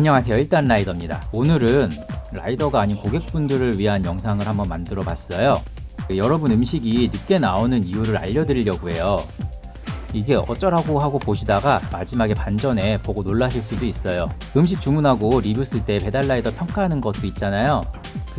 안녕하세요. 일단 라이더입니다. 오늘은 라이더가 아닌 고객분들을 위한 영상을 한번 만들어 봤어요. 여러분 음식이 늦게 나오는 이유를 알려드리려고 해요. 이게 어쩌라고 하고 보시다가 마지막에 반전에 보고 놀라실 수도 있어요. 음식 주문하고 리뷰 쓸 때 배달 라이더 평가하는 것도 있잖아요.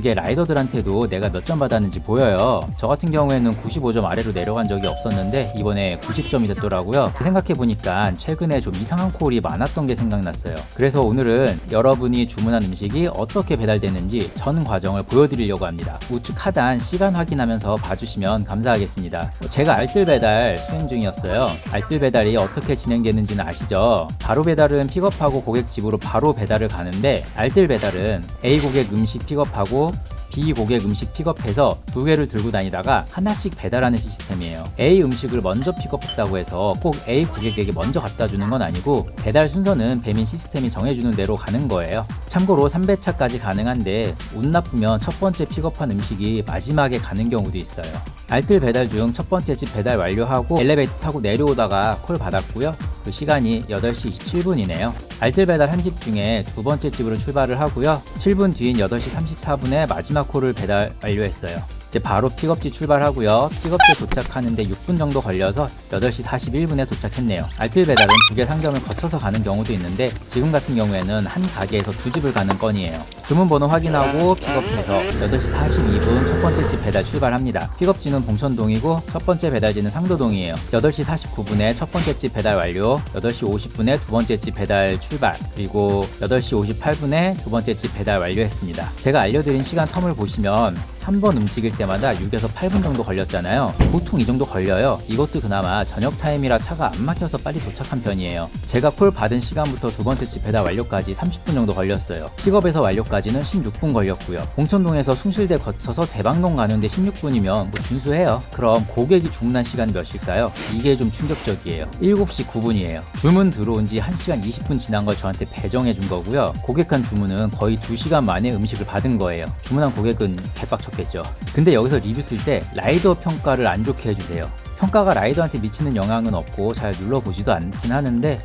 그게 라이더들한테도 내가 몇 점 받았는지 보여요. 저 같은 경우에는 95점 아래로 내려간 적이 없었는데 이번에 90점이 됐더라고요. 생각해 보니까 최근에 좀 이상한 콜이 많았던 게 생각났어요. 그래서 오늘은 여러분이 주문한 음식이 어떻게 배달되는지 전 과정을 보여드리려고 합니다. 우측 하단 시간 확인하면서 봐주시면 감사하겠습니다. 제가 알뜰 배달 수행 중이었어요. 알뜰 배달이 어떻게 진행되는지는 아시죠? 바로 배달은 픽업하고 고객 집으로 바로 배달을 가는데 알뜰 배달은 A 고객 음식 픽업하고 B 고객 음식 픽업해서 두 개를 들고 다니다가 하나씩 배달하는 시스템이에요. A 음식을 먼저 픽업했다고 해서 꼭 A 고객에게 먼저 갖다 주는 건 아니고 배달 순서는 배민 시스템이 정해주는 대로 가는 거예요. 참고로 3배차까지 가능한데 운 나쁘면 첫 번째 픽업한 음식이 마지막에 가는 경우도 있어요. 알뜰 배달 중 첫 번째 집 배달 완료하고 엘리베이터 타고 내려오다가 콜 받았고요. 그 시간이 8시 27분이네요. 알뜰 배달 한 집 중에 두 번째 집으로 출발을 하고요. 7분 뒤인 8시 34분에 마지막 콜을 배달 완료했어요. 이제 바로 픽업지 출발하고요. 픽업지에 도착하는데 6분 정도 걸려서 8시 41분에 도착했네요. 알뜰 배달은 두 개 상점을 거쳐서 가는 경우도 있는데 지금 같은 경우에는 한 가게에서 두 집을 가는 건이에요. 주문 번호 확인하고 픽업해서 8시 42분 첫 번째 집 배달 출발합니다. 픽업지는 봉천동이고 첫 번째 배달지는 상도동이에요. 8시 49분에 첫 번째 집 배달 완료, 8시 50분에 두 번째 집 배달 출발, 그리고 8시 58분에 두 번째 집 배달 완료했습니다. 제가 알려드린 시간 텀을 보시면 한 번 움직일 때 마다 6에서 8분 정도 걸렸잖아요. 보통 이 정도 걸려요. 이것도 그나마 저녁 타임이라 차가 안 막혀서 빨리 도착한 편이에요. 제가 콜 받은 시간부터 두 번째 집 배달 완료까지 30분 정도 걸렸어요. 픽업에서 완료까지는 16분 걸렸고요. 봉천동에서 숭실대 거쳐서 대방동 가는데 16분이면 뭐 준수해요. 그럼 고객이 주문한 시간 몇일까요? 이게 좀 충격적이에요. 7시 9분이에요. 주문 들어온 지 1시간 20분 지난 걸 저한테 배정해 준 거고요. 고객한 주문은 거의 2시간 만에 음식을 받은 거예요. 주문한 고객은 개빡쳤겠죠. 근데 여기서 리뷰 쓸 때 라이더 평가를 안 좋게 해주세요. 평가가 라이더한테 미치는 영향은 없고 잘 눌러보지도 않긴 하는데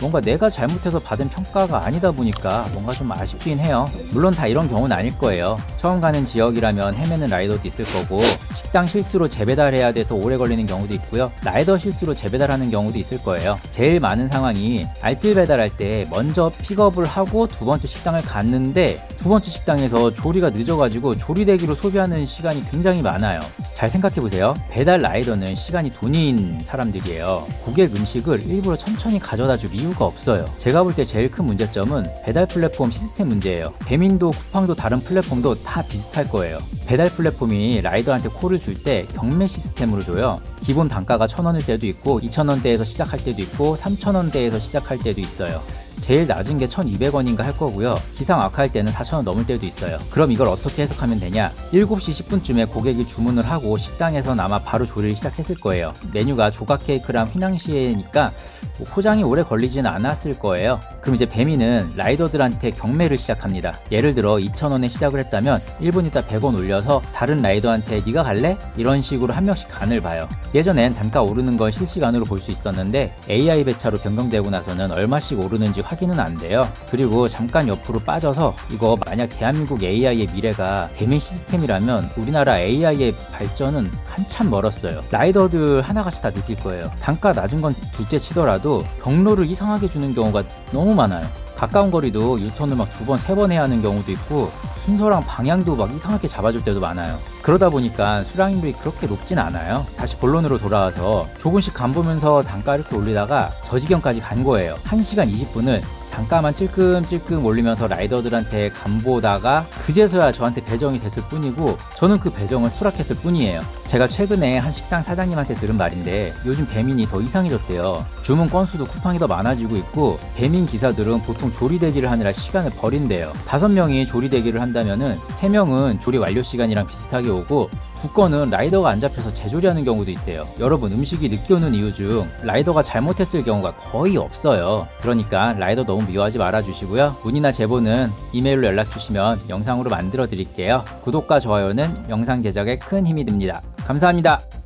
뭔가 내가 잘못해서 받은 평가가 아니다 보니까 뭔가 좀 아쉽긴 해요. 물론 다 이런 경우는 아닐 거예요. 처음 가는 지역이라면 헤매는 라이더도 있을 거고 식당 실수로 재배달해야 돼서 오래 걸리는 경우도 있고요. 라이더 실수로 재배달하는 경우도 있을 거예요. 제일 많은 상황이 알뜰 배달할 때 먼저 픽업을 하고 두 번째 식당을 갔는데 두 번째 식당에서 조리가 늦어가지고 조리대기로 소비하는 시간이 굉장히 많아요. 잘 생각해 보세요. 배달 라이더는 시간이 돈인 사람들이에요. 고객 음식을 일부러 천천히 가져다 줄 이유가 없어요. 제가 볼 때 제일 큰 문제점은 배달 플랫폼 시스템 문제예요. 배민도, 쿠팡도 다른 플랫폼도 다 비슷할 거예요. 배달 플랫폼이 라이더한테 콜을 줄 때 경매 시스템으로 줘요. 기본 단가가 1,000원일 때도 있고 2,000원대에서 시작할 때도 있고 3,000원대에서 시작할 때도 있어요. 제일 낮은 게 1200원인가 할 거고요. 기상 악화할 때는 4000원 넘을 때도 있어요. 그럼 이걸 어떻게 해석하면 되냐? 7시 10분쯤에 고객이 주문을 하고 식당에선 아마 바로 조리를 시작했을 거예요. 메뉴가 조각 케이크랑 휘낭시에니까 뭐 포장이 오래 걸리지는 않았을 거예요. 그럼 이제 배미는 라이더들한테 경매를 시작합니다. 예를 들어 2,000원에 시작을 했다면 1분 있다 100원 올려서 다른 라이더한테 네가 갈래? 이런 식으로 한 명씩 간을 봐요. 예전엔 단가 오르는 걸 실시간으로 볼 수 있었는데 AI 배차로 변경되고 나서는 얼마씩 오르는지 확 인은 안 돼요. 그리고 잠깐 옆으로 빠져서 이거 만약 대한민국 AI의 미래가 배민 시스템이라면 우리나라 AI의 발전은 한참 멀었어요. 라이더들 하나같이 다 느낄 거예요. 단가 낮은 건 둘째 치더라도 경로를 이상하게 주는 경우가 너무 많아요. 가까운 거리도 유턴을 막 두 번, 세 번 해야 하는 경우도 있고 순서랑 방향도 막 이상하게 잡아줄 때도 많아요. 그러다 보니까 수량률이 그렇게 높진 않아요. 다시 본론으로 돌아와서 조금씩 간 보면서 단가 이렇게 올리다가 저 지경까지 간 거예요. 1시간 20분을 단가만 찔끔찔끔 올리면서 라이더들한테 간보다가 그제서야 저한테 배정이 됐을 뿐이고 저는 그 배정을 수락했을 뿐이에요. 제가 최근에 한 식당 사장님한테 들은 말인데 요즘 배민이 더 이상해졌대요. 주문 건수도 쿠팡이 더 많아지고 있고 배민 기사들은 보통 조리 대기를 하느라 시간을 버린대요. 다섯 명이 조리 대기를 한다면은 세 명은 조리 완료 시간이랑 비슷하게 오고 두 건은 라이더가 안 잡혀서 재조리하는 경우도 있대요. 여러분 음식이 늦게 오는 이유 중 라이더가 잘못했을 경우가 거의 없어요. 그러니까 라이더 너무 미워하지 말아주시고요. 문의나 제보는 이메일로 연락 주시면 영상으로 만들어 드릴게요. 구독과 좋아요는 영상 제작에 큰 힘이 됩니다. 감사합니다.